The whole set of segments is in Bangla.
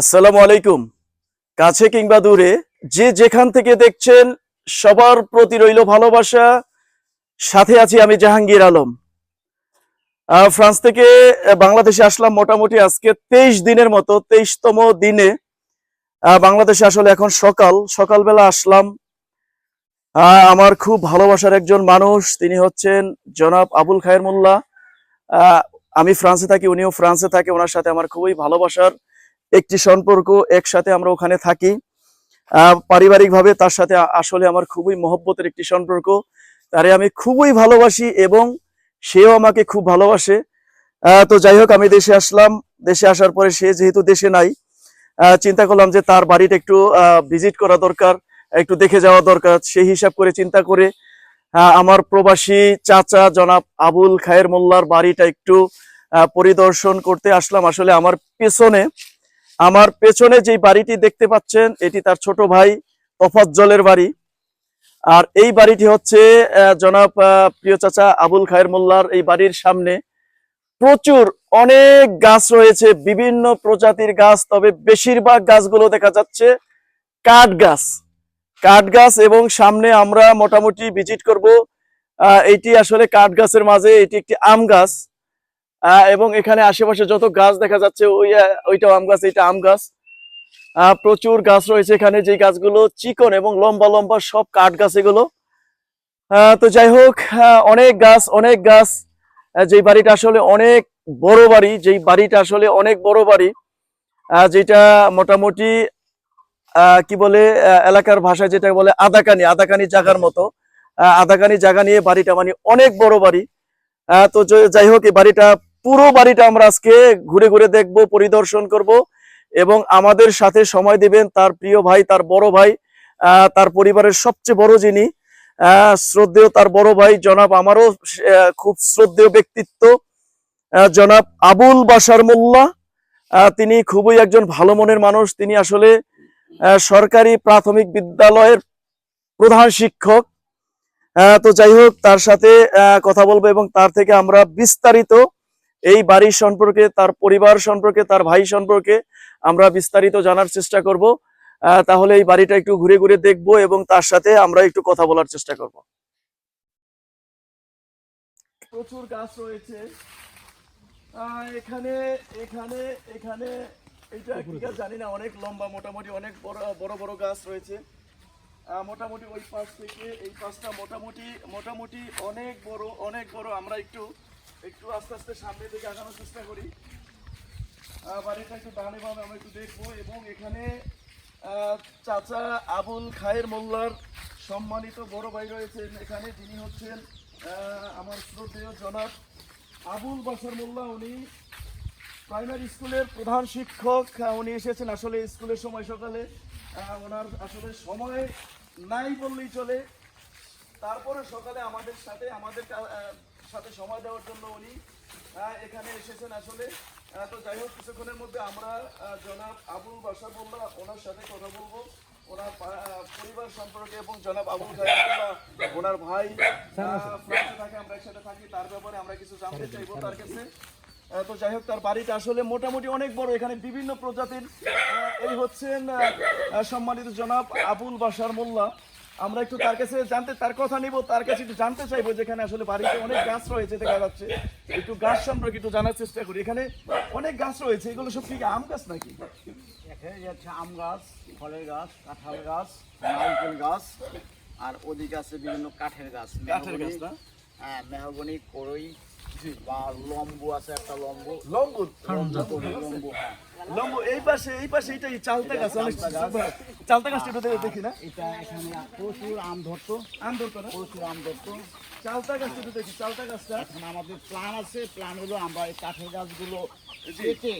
আসসালামু আলাইকুম। কাছে কিংবা দূরে যে যেখান থেকে দেখছেন, সবার প্রতি রইল ভালোবাসা। সাথে আছি আমি জাহাঙ্গীর আলম। ফ্রান্স থেকে বাংলাদেশে আসলাম মোটামুটি আজকে তেইশ দিনের মতো, তেইশতম দিনে। বাংলাদেশে আসলে এখন সকাল, সকালবেলা আসলাম। আমার খুব ভালোবাসার একজন মানুষ, তিনি হচ্ছেন জনাব আবুল খায়ের মোল্লা। আমি ফ্রান্সে থাকি, উনিও ফ্রান্সে থাকে, ওনার সাথে আমার খুবই ভালোবাসার একটি সম্পর্ক একসাথে আমরা ওখানে থাকি। পারিবারিক ভাবে তার সাথে আসলে আমার খুবই মহব্বতের একটি সম্পর্ক। তারে আমি খুবই ভালোবাসি এবং সেও আমাকে খুব ভালোবাসে। তো যাই হোক, আমি দেশে আসলাম। দেশে আসার পরে সে যেহেতু দেশে নাই চিন্তা করলাম যে তার বাড়িটা একটু ভিজিট করা দরকার, একটু দেখে যাওয়া দরকার। সেই হিসাব করে চিন্তা করে আমার প্রবাসী চাচা জনাব আবুল খায়ের মোল্লার বাড়িটা একটু পরিদর্শন করতে আসলাম। আসলে আমার পেছনে আমার পেছনে যে বাড়িটি দেখতে পাচ্ছেন, এটি তার ছোট ভাই তফাজ্জলের বাড়ি। আর এই বাড়িটি হচ্ছে জনাব প্রিয় চাচা আবুল খায়ের মোল্লার এই বাড়ির সামনে। প্রচুর অনেক গাছ রয়েছে, বিভিন্ন প্রজাতির গাছ, তবে বেশিরভাগ গাছগুলো দেখা যাচ্ছে কাঠ গাছ। কাঠ গাছ এবং সামনে আমরা মোটামুটি ভিজিট করব এইটি আসলে কাঠ গাছের মাঝে, এটি একটি আম গাছ। এবং এখানে আশেপাশে যত গাছ দেখা যাচ্ছে ওই আহ, ওইটাও আম গাছ এটা আম গাছ। প্রচুর গাছ রয়েছে এখানে যে গাছগুলো চিকন এবং লম্বা লম্বা সব কাঠ গাছ এগুলো। তো যাই হোক অনেক গাছ অনেক গাছ। যেই বাড়িটা আসলে অনেক বড় বাড়ি যেই বাড়িটা আসলে অনেক বড় বাড়ি যেটা মোটামুটি কি বলে এলাকার ভাষায় যেটা বলে আদাকানি আদাকানি জায়গার মতো। আদাকানি জায়গা নিয়ে বাড়িটা মানে অনেক বড় বাড়ি। তো যাই হোক এই বাড়িটা পুরো বাড়িটা আমরা আজকে ঘুরে ঘুরে দেখব, পরিদর্শন করব এবং আমাদের সাথে সময় দিবেন তার প্রিয় ভাই, তার বড় ভাই তার পরিবারের সবচেয়ে বড় যিনি শ্রদ্ধেয় তার বড় ভাই জনাব আমারও খুব শ্রদ্ধেয় ব্যক্তিত্ব জনাব আবুল বাসার মোল্লা। তিনি খুবই একজন ভালো মনের মানুষ। তিনি আসলে সরকারি প্রাথমিক বিদ্যালয়ের প্রধান শিক্ষক। তো যাই হোক, তার সাথে কথা বলব এবং তার থেকে আমরা বিস্তারিত এই বাড়ির সম্পর্কে, তার পরিবার সম্পর্কে, তার ভাই সম্পর্কে আমরা বিস্তারিত জানার চেষ্টা করব। তাহলে এই বাড়িটা একটু ঘুরে ঘুরে দেখব এবং তার সাথে আমরা একটু কথা বলার চেষ্টা করব। প্রচুর গাছ রয়েছে। এখানে এখানে এখানে, এটা কি গাছ জানি না, অনেক লম্বা, মোটামুটি অনেক বড় বড় বড় গাছ রয়েছে। মোটামুটি ওই পাশ থেকে এই পাশটা মোটামুটি মোটামুটি অনেক বড় অনেক বড়। আমরা একটু একটু আস্তে আস্তে সামনে দিকে আগানোর চেষ্টা করি। বাড়িটা একটু দাঁড়ে ভাবে আমরা একটু দেখব এবং এখানে চাচা আবুল খায়ের মোল্লার সম্মানিত বড় ভাই রয়েছেন। এখানে যিনি হচ্ছেন আমার শ্রদ্ধেয় জনাব আবুল বাসার মোল্লা। উনি প্রাইমারি স্কুলের প্রধান শিক্ষক। উনি এসেছেন আসলে স্কুলের সময় সকালে। ওনার আসলে সময় নাই বললেই চলে। তারপরে সকালে আমাদের সাথে আমাদের সাথে সময় দেওয়ার জন্য উনি এখানে এসেছেন আসলে। তো যাই হোক কিছুক্ষণের মধ্যে আমরা জনাব আবুল বাসা মোল্লা ওনার সাথে কথা বলব। ওনার পরিবার সম্পর্কে এবং জনাব আবুল ওনার ভাই ফ্রান্সে থাকে আমরা একসাথে থাকি তার ব্যাপারে আমরা কিছু জানতে চাইব তার কাছে। তো যাই হোক তার বাড়িটা আসলে মোটামুটি অনেক বড়। এখানে বিভিন্ন প্রজাতির এই হচ্ছেন সম্মানিত জনাব আবুল বাসার মোল্লা। আমরা একটু তার কাছে জানতে তার কথা নিব তার কাছে একটু জানতে চাইব যেখানে আসলে বাড়িতে অনেক গাছ রয়েছে দেখা যাচ্ছে। একটু গাছ সম্পর্কে একটু জানার চেষ্টা করি। এখানে অনেক গাছ রয়েছে এগুলো সব থেকে আম গাছ নাকি? এখানে যাচ্ছে আম গাছ ফলের গাছ কাঁঠাল গাছ নারকেল গাছ আর ওদিকে আছে বিভিন্ন কাঠের গাছ। কাঠের গাছ না? হ্যাঁ মেহগনি করই বা লম্বু আছে একটা লম্বু। লম্বু? লম্বু লম্বু। হ্যাঁ। লম্বু এই পাশে এই পাশে চালতা গাছ অনেক চালতা গাছটা দেখি না? এটা এখানে প্রচুর আম ধরতো। আম ধরতো না? প্রচুর আম ধরতো। চালতা গাছটা দেখি চালতা গাছটা এখন আমাদের প্ল্যান আছে প্ল্যান হলো আমরা এই কাঠের গাছগুলো। কেটে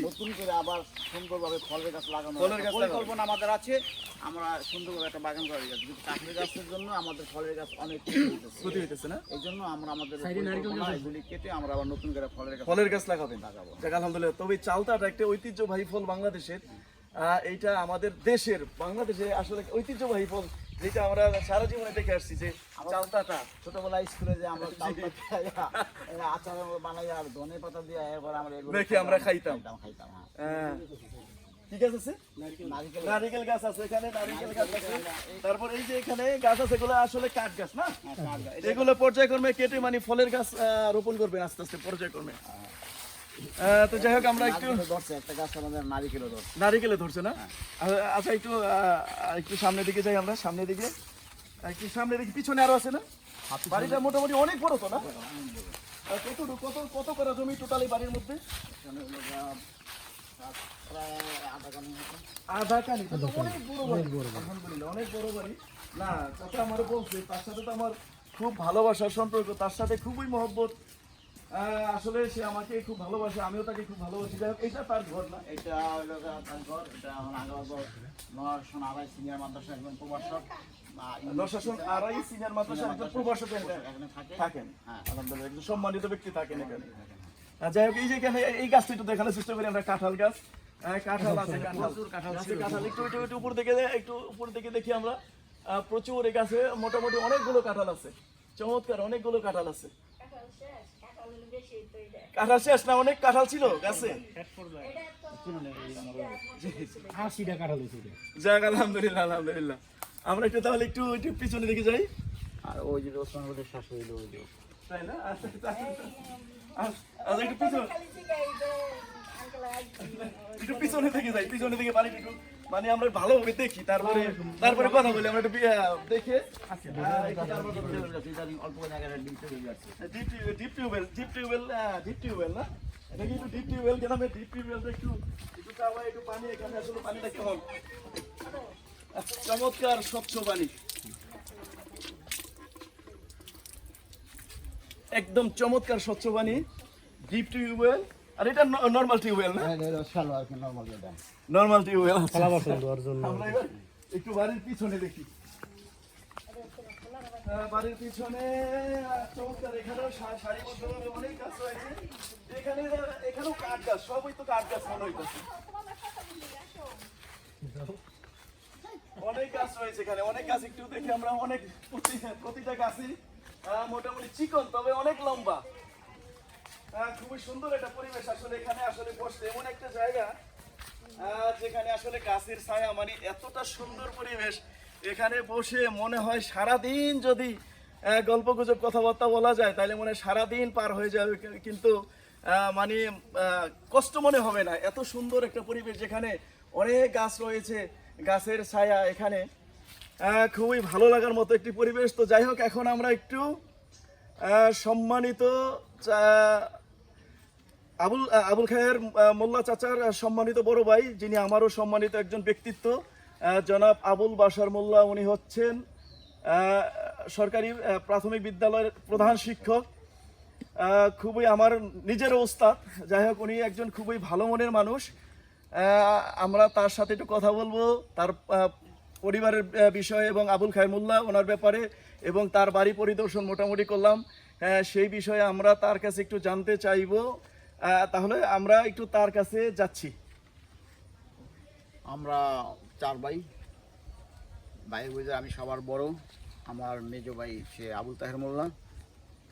নতুন করে আবার সুন্দরভাবে ফলের গাছ লাগানো ফলের গাছ একটা লাগানো। পরিকল্পনা আমাদের আছে। আমরা সুন্দরভাবে একটা বাগান করার গাছ কিন্তু কাঠের গাছের জন্য আমাদের ফলের গাছ অনেক ক্ষতি হইতেছে। না? এই জন্য আমরা আমাদের এগুলি কেটে আমরা আবার নতুন করে ফলের গাছ ফলের গাছ লাগাবেন। লাগাবো। আলহামদুলিল্লাহ। তবে চালতাটা একটা ঐতিহ্যবাহী ফল বাংলাদেশের। আহ, এইটা আমাদের দেশের। বাংলাদেশে আসলে ঐতিহ্যবাহী ফল যেটা আমরা সারা জীবনে দেখে আসছি যে চালতাটা ছোটবেলায় স্কুলে যে আমরা চাল পাতা আচার বানাই আর ধনে পাতা দিয়ে আমরা মেখে আমরা খাইতাম। খাইতাম। হ্যাঁ। হ্যাঁ। কি গাছ আছে? নারিকেল। গাছ আছে এখানে নারিকেল গাছ আছে। তারপর এই যে এখানে গাছ আছে এগুলো আসলে কাঠ গাছ না? হ্যাঁ। এগুলো পর্যায়ক্রমে কেটে মানে ফলের গাছ রোপণ করবে আস্তে আস্তে পর্যায়ক্রমে। তো যাই হোক আমরা একটু নারিকেলে ধরছে না? আচ্ছা একটু একটু সামনের দিকে যাই আমরা সামনের দিকে। একটু সামনের দিকে পিছনে আরও আছে না? বাড়িটা মোটামুটি অনেক বড় তো না? কত কত কত করা জমি টোটালি বাড়ির মধ্যে? আধা কানি অনেক বড় বাড়ি। আলহামদুলিল্লাহ অনেক বড় বাড়ি। না চাচা আমার বলছে তার সাথে তো আমার খুব ভালোবাসার সম্পর্ক তার সাথে খুবই মহব্বত। আসলে সে আমাকে খুব ভালোবাসে আমিও তাকে খুব ভালোবাসি। যাই হোক, এটা তার ঘর না। এটা তার ঘর। এটা এখন আগে নরসন আড়াই সিনিয়র মাদ্রাসা একজন প্রবাসক বা আড়াই সিনিয়র মাদ্রাসা একজন এখানে থাকেন। হ্যাঁ। আলহামদুলিল্লাহ একজন সম্মানিত ব্যক্তি থাকেন এখানে। যাই হোক এই যে এখানে এই গাছটা একটু দেখানোর চেষ্টা করি আমরা কাঁঠাল গাছ। কাঁঠাল আছে কাঁঠাল। প্রচুর কাঁঠাল আছে কাঁঠাল একটু উপর দিকে একটু উপর দিকে দেখি আমরা। প্রচুর এই গাছে মোটামুটি অনেকগুলো কাঁঠাল আছে। চমৎকার অনেকগুলো কাঁঠাল আছে। কাঁঠাল শেষ না? অনেক কাঁঠাল ছিল গাছে। যাক আলহামদুলিল্লাহ আলহামদুলিল্লাহ। আমরা একটু তাহলে একটু একটু পিছনে দিকে যাই। আর ওই যে ওসমান বলে শাশুড়ি হলো ওই যে। তাই না? আচ্ছা আচ্ছা, আচ্ছা। আচ্ছা একটু পিছনে। একটু থেকে যাই পিছনে থেকে বাড়ি একটু মানে আমরা ভালোভাবে দেখি তারপরে তারপরে কথা বলি আমরা একটু দেখে। Deep deep tubewell deep tubewell deep tubewell না? এটা কি ডিপ টিউবওয়েল গ্রামে ডিপ টিউবওয়েলটা একটু একটু চাওয়া একটু পানি এখানে আসলে পানিটা কেমন চমৎকার স্বচ্ছ পানি। একদম চমৎকার স্বচ্ছ পানি। ডিপ টিউবওয়েল আর এটা নর্মাল টিউবওয়েল না? শ্যালো আর কি নর্মাল যেটা। টিউবওয়েল ওর জন্য আমরা এবার একটু বাড়ির পিছনে দেখি। বাড়ির পিছনে চমৎকার এখানেও সারিবদ্ধভাবে অনেক গাছ রয়েছে। এখানে এখানেও কাঠ গাছ সবই তো কাঠ গাছ মনে হইতেছে। অনেক গাছ রয়েছে এখানে অনেক গাছ একটু দেখি আমরা অনেক প্রতি- প্রতিটা গাছই মোটামুটি চিকন তবে অনেক লম্বা। খুবই সুন্দর একটা পরিবেশ আসলে এখানে আসলে বসতে। এমন একটা জায়গা যেখানে আসলে গাছের ছায়া মানে এতটা সুন্দর পরিবেশ। এখানে বসে মনে হয় সারাদিন যদি গল্প গুজব কথাবার্তা বলা যায়, তাহলে মনে হয় সারাদিন পার হয়ে যাবে। কিন্তু মানে কষ্ট মনে হবে না। এত সুন্দর একটা পরিবেশ যেখানে অনেক গাছ রয়েছে, গাছের ছায়া এখানে। খুবই ভালো লাগার মতো একটি পরিবেশ। তো যাই হোক, এখন আমরা একটু সম্মানিত আবুল আবুল খায়ের মোল্লা চাচার সম্মানিত বড় ভাই যিনি আমারও সম্মানিত একজন ব্যক্তিত্ব জনাব আবুল বাসার মোল্লা উনি হচ্ছেন সরকারি প্রাথমিক বিদ্যালয়ের প্রধান শিক্ষক। খুবই আমার নিজের ওস্তাদ যাই হোক উনি একজন খুবই ভালো মনের মানুষ। আমরা তার সাথে একটু কথা বলব তার পরিবারের বিষয়ে এবং আবুল খায়ের মোল্লা ওনার ব্যাপারে এবং তার বাড়ি পরিদর্শন মোটামুটি করলাম। আহ, সেই বিষয়ে আমরা তার কাছে একটু জানতে চাইব। তাহলে আমরা একটু তার কাছে যাচ্ছি। আমরা চার ভাই। ভাই বুঝে আমি সবার বড়। আমার মেজো ভাই সে আবুল তাহের মোল্লা।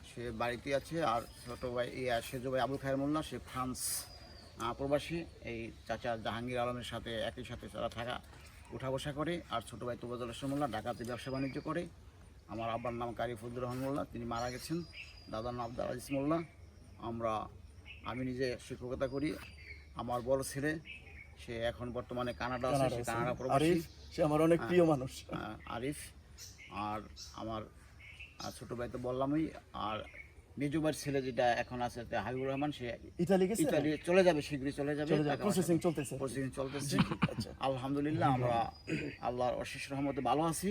সে বাড়িতে আছে আর ছোট ভাই সেজো ভাই আবুল খায়ের মোল্লা, সে ফ্রান্স প্রবাসী। এই চাচা জাহাঙ্গীর আলমের সাথে একই সাথে তারা থাকা, উঠা বসা করে। আর ছোট ভাই তুবাজুল মোল্লা ঢাকাতে ব্যবসা বাণিজ্য করে। আমার আব্বার নাম কারি ফজলুর রহমান মোল্লা, তিনি মারা গেছেন। দাদার নাম আব্দুল আজিজ মোল্লা। আমরা আমি নিজে শিক্ষকতা করি। আমার বড় ছেলে সে এখন বর্তমানে কানাডা আছে সে কানাডা প্রবাসী। সে আমার অনেক প্রিয় মানুষ। আরিফ। আর আমার ছোট ভাই তো বললামই। আর মেজুবার ছেলে যেটা এখন আছে হাবিবুর রহমান সে ইতালি গেছে? ইতালি চলে যাবে শীঘ্রই চলে যাবে। প্রসেসিং চলতেছে। প্রসেসিং চলতেছে। আচ্ছা। আলহামদুলিল্লাহ আমরা আল্লাহর অশেষ রহমতে ভালো আছি।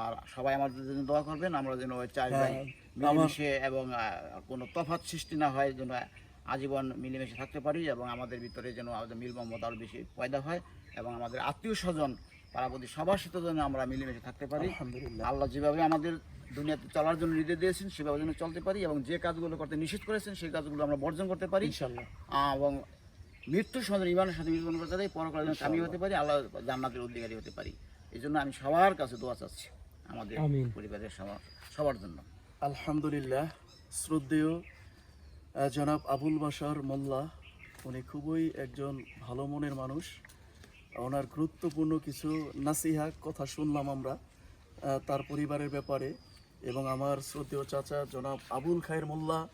আর সবাই আমাদের জন্য দোয়া করবেন আমরা যেন ওই চার ভাই হ্যাঁ, মিলেমিশে এবং কোনো তফাৎ সৃষ্টি না হয় যেন আজীবন মিলেমিশে থাকতে পারি এবং আমাদের ভিতরে যেন আমাদের মিল মমতা আরও বেশি পয়দা হয় এবং আমাদের আত্মীয় স্বজন পাড়াপতি সবার সাথে যেন আমরা মিলেমিশে থাকতে পারি। আল্লাহ যেভাবে আমাদের দুনিয়াতে চলার জন্য নির্দেশ দিয়েছেন সেভাবে যেন চলতে পারি এবং যে কাজগুলো করতে নিষেধ করেছেন সেই কাজগুলো আমরা বর্জন করতে পারি। এবং মৃত্যুর সময় ইমানের সাথে মৃত্যুবরণ করতে পারি পরকালে যেন কামি হতে পারি আল্লাহ জান্নাতের অধিকারী হতে পারি। এই জন্য আমি সবার কাছে দোয়া চাচ্ছি আমাদের পরিবারের সবার সবার জন্য। আলহামদুলিল্লাহ শ্রদ্ধেয় জনাব আবুল বাসার মোল্লা। উনি খুবই একজন ভালো মনের মানুষ। ওনার গুরুত্বপূর্ণ কিছু নাসিহা কথা শুনলাম আমরা তার পরিবারের ব্যাপারে। এবং আমার শ্রদ্ধেয় চাচা জনাব আবুল খায়ের মোল্লা,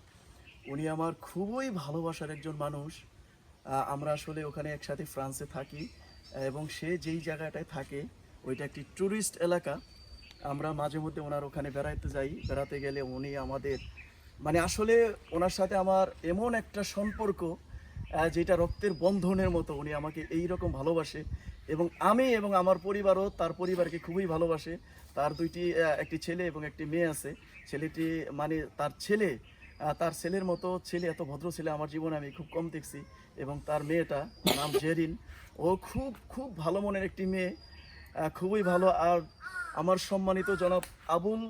উনি আমার খুবই ভালোবাসার একজন মানুষ। আমরা আসলে ওখানে একসাথে ফ্রান্সে থাকি এবং সে যেই জায়গাটায় থাকে, ওইটা একটি ট্যুরিস্ট এলাকা। আমরা মাঝে মধ্যে ওনার ওখানে বেড়াতে যাই। বেড়াতে গেলে উনি আমাদের মানে আসলে ওনার সাথে আমার এমন একটা সম্পর্ক যেটা রক্তের বন্ধনের মতো উনি আমাকে এই রকম ভালোবাসে এবং আমি এবং আমার পরিবারও তার পরিবারকে খুবই ভালোবাসে। তার দুইটি একটি ছেলে এবং একটি মেয়ে আছে। ছেলেটি মানে তার ছেলে তার ছেলের মতো ছেলে, এত ভদ্র ছেলে আমার জীবনে আমি খুব কম দেখছি এবং তার মেয়েটা নাম জেরিন। ও খুব খুব ভালো মনের একটি মেয়ে খুবই ভালো। আর আমার সম্মানিত জনাব আবুল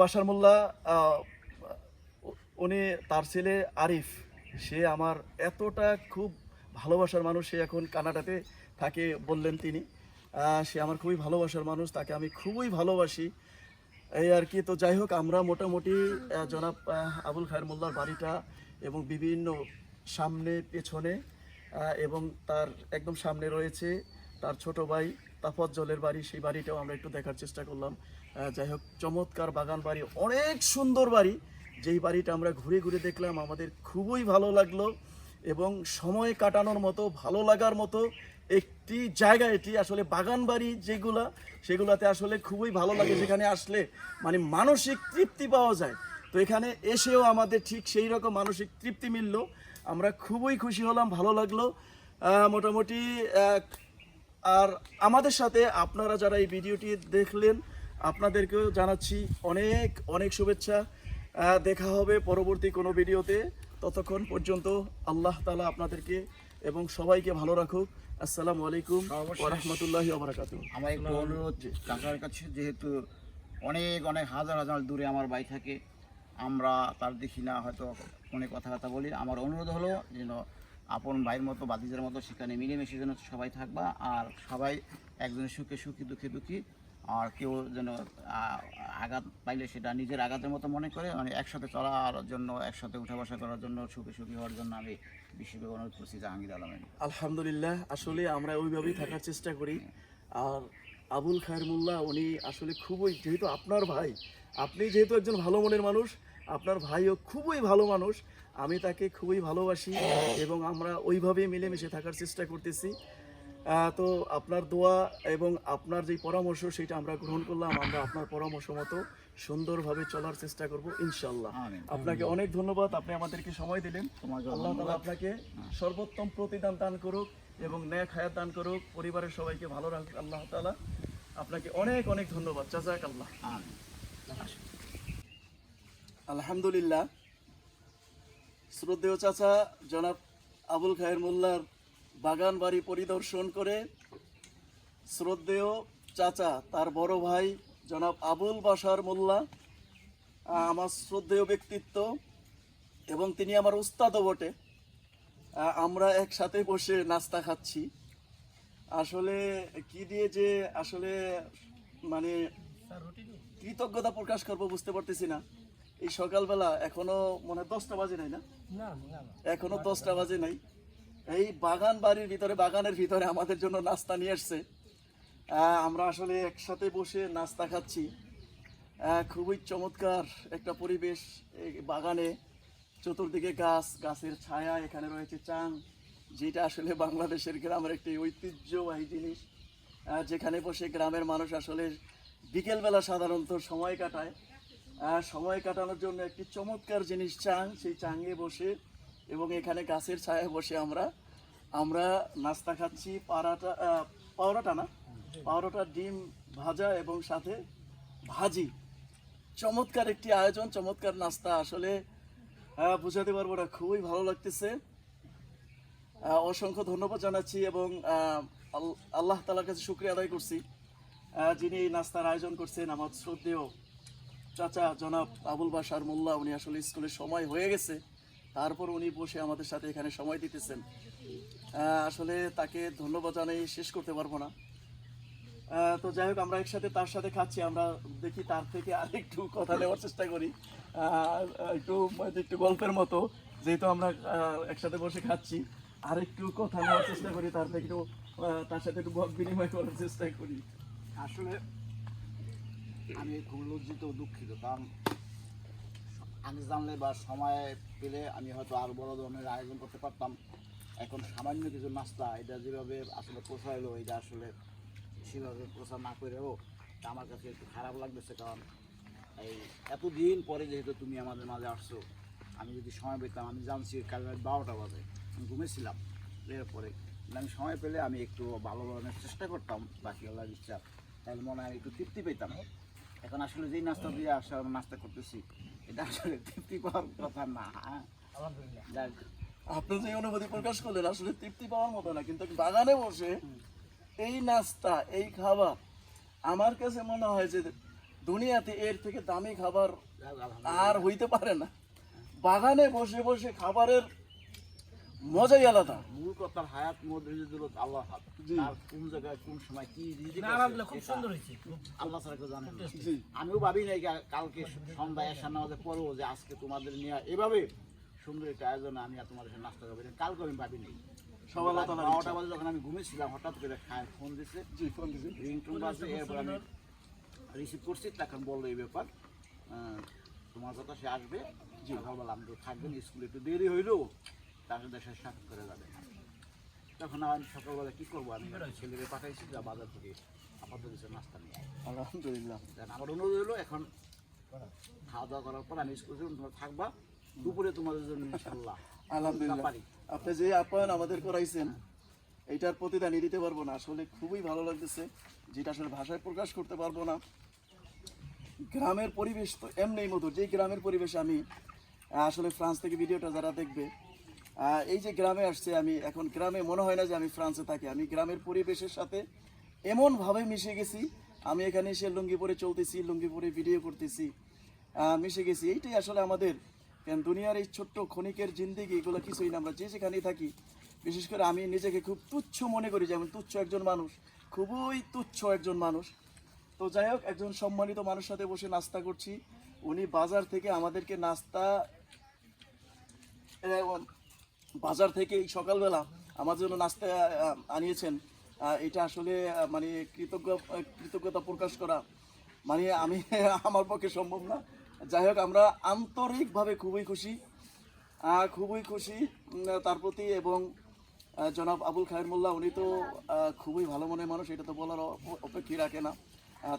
বাশার মোল্লা উনি তার ছেলে আরিফ। সে আমার এতটা খুব ভালোবাসার মানুষ, সে এখন কানাডাতে থাকে বললেন তিনি। সে আমার খুবই ভালোবাসার মানুষ, তাকে আমি খুবই ভালোবাসি। এই আর কি, তো যাই হোক, আমরা মোটামুটি জনাব আবুল খায়ের মোল্লার বাড়িটা এবং বিভিন্ন সামনে, পেছনে এবং তার একদম সামনে রয়েছে। তার ছোট ভাই তাপত জলের বাড়ি, সেই বাড়িটাও আমরা একটু দেখার চেষ্টা করলাম। যাই হোক, চমৎকার বাগান বাড়ি, অনেক সুন্দর বাড়ি। যেই বাড়িটা আমরা ঘুরে ঘুরে দেখলাম, আমাদের খুবই ভালো লাগল এবং সময় কাটানোর মতো, ভালো লাগার মতো একটি জায়গা এটি। আসলে বাগান বাড়ি যেগুলা, সেগুলাতে আসলে খুবই ভালো লাগে যেখানে আসলে মানে মানসিক তৃপ্তি পাওয়া যায়। তো এখানে এসেও আমাদের ঠিক সেই রকম মানসিক তৃপ্তি মিলল। আমরা খুবই খুশি হলাম, ভালো লাগল। মোটামুটি আর আমাদের সাথে আপনারা যারা এই ভিডিওটি দেখলেন আপনাদেরকেও জানাচ্ছি অনেক অনেক শুভেচ্ছা। দেখা হবে পরবর্তী কোনো ভিডিওতে। ততক্ষণ পর্যন্ত আল্লাহ তালা আপনাদেরকে এবং সবাইকে ভালো রাখুক। আসসালামু আলাইকুম ওরহমতুল্লাহি ওবরাকাতু আমার একটু অনুরোধ চাচার কাছে যেহেতু অনেক অনেক হাজার হাজার দূরে আমার বাড়ি থাকে আমরা তার দেখি না হয়তো অনেক কথাবার্তা বলি। আমার অনুরোধ হলো যেন আপন ভাইয়ের মতো, বাতিজের মতো সেখানে মিলেমিশে যেন সবাই থাকবা আর সবাই একজনের সুখে, সুখী, দুঃখে, দুঃখী। আর কেউ যেন আঘাত পাইলে সেটা নিজের আঘাতের মতো মনে করে মানে একসাথে চলার জন্য, একসাথে উঠা বসা করার জন্য, সুখে, সুখী হওয়ার জন্য আমি বিশেষভাবে অনুরোধ করছি জাহাঙ্গীর আলমের। আলহামদুলিল্লাহ, আসলে আমরা ওইভাবেই থাকার চেষ্টা করি। আর আবুল খায়ের মোল্লা, উনি আসলে খুবই, যেহেতু আপনার ভাই, আপনি যেহেতু একজন ভালো মনের মানুষ, আপনার ভাইও খুবই ভালো মানুষ আমি তাকে খুবই ভালোবাসি এবং আমরা ওইভাবেই মিলেমিশে থাকার চেষ্টা করতেছি। তো আপনার দোয়া এবং আপনার যে পরামর্শ সেটা আমরা গ্রহণ করলাম। আমরা আপনার পরামর্শ মতো সুন্দরভাবে চলার চেষ্টা করব ইনশাল্লাহ আপনাকে অনেক ধন্যবাদ আপনি আমাদেরকে সময় দিলেন। আল্লাহ তালা আপনাকে সর্বোত্তম প্রতিদান দান করুক এবং ন্যাক হায়াত দান করুক। পরিবারের সবাইকে ভালো রাখুক আল্লাহ তালা আপনাকে অনেক অনেক ধন্যবাদ। চাজাক আল্লাহ আলহামদুলিল্লাহ। শ্রদ্ধেয় চাচা জনাব আবুল খায়ের মোল্লার বাগান বাড়ি পরিদর্শন করে শ্রদ্ধেয় চাচা, তার বড় ভাই জনাব আবুল বাসার মোল্লা আমার শ্রদ্ধেয় ব্যক্তিত্ব এবং তিনি আমার উস্তাদও বটে। আমরা একসাথে বসে নাস্তা খাচ্ছি। আসলে কি দিয়ে যে আসলে মানে কৃতজ্ঞতা প্রকাশ করব বুঝতে পারতেছি না। এই সকালবেলা এখনও মনে দশটা বাজে নাই না? এখনও দশটা বাজে নাই। এই বাগান বাড়ির ভিতরে বাগানের ভিতরে আমাদের জন্য নাস্তা নিয়ে আসছে আমরা আসলে একসাথে বসে নাস্তা খাচ্ছি। খুবই চমৎকার একটা পরিবেশ এই বাগানে। চতুর্দিকে গাছ গাছের ছায়া এখানে রয়েছে চাং যেটা আসলে বাংলাদেশের গ্রামের একটি ঐতিহ্যবাহী জিনিস। যেখানে বসে গ্রামের মানুষ আসলে বিকেলবেলা সাধারণত সময় কাটায়। সময় কাটানোর জন্য একটি চমৎকার জিনিস চাং, সেই চাঙে বসে এবং এখানে গাছের ছায়ায় বসে আমরা আমরা নাস্তা খাচ্ছি, পাড়াটা পাওরাটা না পাওরাটা ডিম ভাজা এবং সাথে ভাজি। চমৎকার একটি আয়োজন, চমৎকার নাস্তা। আসলে বোঝাতে পারব না, খুবই ভালো লাগতেছে। অসংখ্য ধন্যবাদ জানাচ্ছি এবং আল্লাহ তালার কাছে শুক্রিয়া আদায় করছি। যিনি এই নাস্তার আয়োজন করছেন, আমার শ্রদ্ধেয় চাচা জনাব আবুল বাসার মোল্লা, উনি আসলে স্কুলের সময় হয়ে গেছে। তারপর উনি বসে আমাদের সাথে এখানে সময় দিতেছেন। আসলে তাকে ধন্যবাদ জানাই শেষ করতে পারব না। তো যাই হোক, আমরা একসাথে তার সাথে খাচ্ছি। আমরা দেখি তার থেকে আরেকটু কথা নেওয়ার চেষ্টা করি। একটু একটু গল্পের মতো। যেহেতু আমরা একসাথে বসে খাচ্ছি, আর একটু কথা নেওয়ার চেষ্টা করি। তার থেকে একটু তার সাথে একটু বিনিময় করার চেষ্টা করি। আসলে আমি খুব লজ্জিত দুঃখিত, কারণ আগে জানলে বা সময় পেলে আমি হয়তো আরও বড় ধরনের আয়োজন করতে পারতাম। এখন সামান্য কিছু নাস্তা, এটা যেভাবে আসলে পোষাইলো, এটা আসলে সেভাবে প্রচার না করেও আমার কাছে একটু খারাপ লাগতেছে, কারণ এই এতদিন পরে যেহেতু তুমি আমাদের মাঝে আসছো, আমি যদি সময় পেতাম, আমি জানছি কাল রাত বারোটা বাজে, আমি ঘুমেছিলাম এরপরে আমি সময় পেলে আমি একটু ভালো ধরনের চেষ্টা করতাম, বাকি আল্লাহর ইচ্ছা, তাহলে মনে হয় একটু তৃপ্তি পেতাম। এখন আসলে যেই নাস্তা দিয়ে আসা আমরা নাস্তা করতেছি এটা আসলে তৃপ্তি পাওয়ার কথা না হ্যাঁ? যাক, আপনি যে অনুভূতি প্রকাশ করলেন আসলে তৃপ্তি পাওয়ার মতো না কিন্তু বাগানে বসে এই নাস্তা এই খাবার আমার কাছে মনে হয় যে দুনিয়াতে এর থেকে দামি খাবার আর হইতে পারে না। বাগানে বসে বসে খাবারের মজাই আলাদা মূল কথার হায়াত মধ্যে দিল আল্লাহ হাত। আর কোন জায়গায় কোন সময় কি খুব সুন্দর হয়েছে আল্লাহ ছাড়া কেউ জানেন আমিও ভাবি নাই কালকে সন্ধ্যায় এসার নামাজে পড়ব যে আজকে তোমাদের নিয়ে এভাবে সুন্দর একটা আয়োজনে আমি আর তোমাদের সাথে নাস্তা করব কালকে আমি ভাবি নাই। তাআলার বারোটা বাজে যখন আমি ঘুমিয়েছিলাম হঠাৎ করে খায় ফোন দিছে। জি ফোন দিছি। রিংটুন বাজে এরপর আমি রিসিভ করছি তখন বলল এই ব্যাপার তোমার কথা সে আসবে সকালবেলা আমি তো থাকবেন স্কুলে একটু দেরি হইল। সাথে সে সাক্ষাৎ করে যাবে। তখন আমি সকালবেলা কি করব? আমি ছেলেকে পাঠাইছি যা বাজার থেকে আপাতত কিছু নাস্তা নিয়ে আলহামদুলিল্লাহ। আমার অনুরোধ হলো এখন খাওয়া দাওয়া করার পর আমি স্কুল তোমরা থাকবা দুপুরে তোমাদের জন্য ইনশাল্লাহ আলহামদুলিল্লাহ। আপনি যে আপ্যায়ন আমাদের করাইছেন এইটার প্রতিদানই দিতে পারব না। আসলে খুবই ভালো লাগতেছে যেটা আসলে ভাষায় প্রকাশ করতে পারব না। গ্রামের পরিবেশ তো এমনি মধুর। যে গ্রামের পরিবেশ আমি আসলে ফ্রান্স থেকে ভিডিওটা যারা দেখবে এই যে গ্রামে আসছে, আমি এখন গ্রামে মনে হয় না যে আমি ফ্রান্সে থাকি। আমি গ্রামের পরিবেশের সাথে এমনভাবে মিশে গেছি, আমি এখানে এসে লুঙ্গি পরে চলতেছি, লুঙ্গি পরে ভিডিও করতেছি মিশে গেছি। এইটাই আসলে আমাদের কেন দুনিয়ার এই ছোট্ট ক্ষণিকের জিন্দিগি, এগুলো কিছুই না। আমরা যে যেখানেই থাকি, বিশেষ করে আমি নিজেকে খুব তুচ্ছ মনে করি, যেমন তুচ্ছ একজন মানুষ, খুবই তুচ্ছ একজন মানুষ। তো যাই হোক, একজন সম্মানিত মানুষ সাথে বসে নাস্তা করছি। উনি বাজার থেকে আমাদেরকে নাস্তা বাজার থেকে এই সকালবেলা আমার জন্য নাস্তা আনিয়েছেন। এটা আসলে মানে কৃতজ্ঞ, কৃতজ্ঞতা প্রকাশ করা মানে আমি, আমার পক্ষে সম্ভব না। যাই হোক, আমরা আন্তরিকভাবে খুবই খুশি। খুবই খুশি তার প্রতি এবং জনাব আবুল খায়ের মোল্লা, উনি তো খুবই ভালো মনের মানুষ, এটা তো বলার অপ- অপেক্ষাই রাখে না।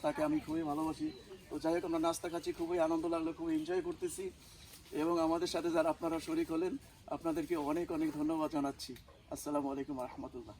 তাকে আমি খুবই ভালোবাসি। তো যাই হোক, আমরা নাস্তা খাচ্ছি, খুবই আনন্দ লাগল, খুবই এনজয় করতেছি। এবং আমাদের সাথে যারা আপনারা শরিক হলেন, আপনাদেরকে অনেক অনেক ধন্যবাদ জানাচ্ছি। আসসালামু আলাইকুম রহমতুল্লাহ।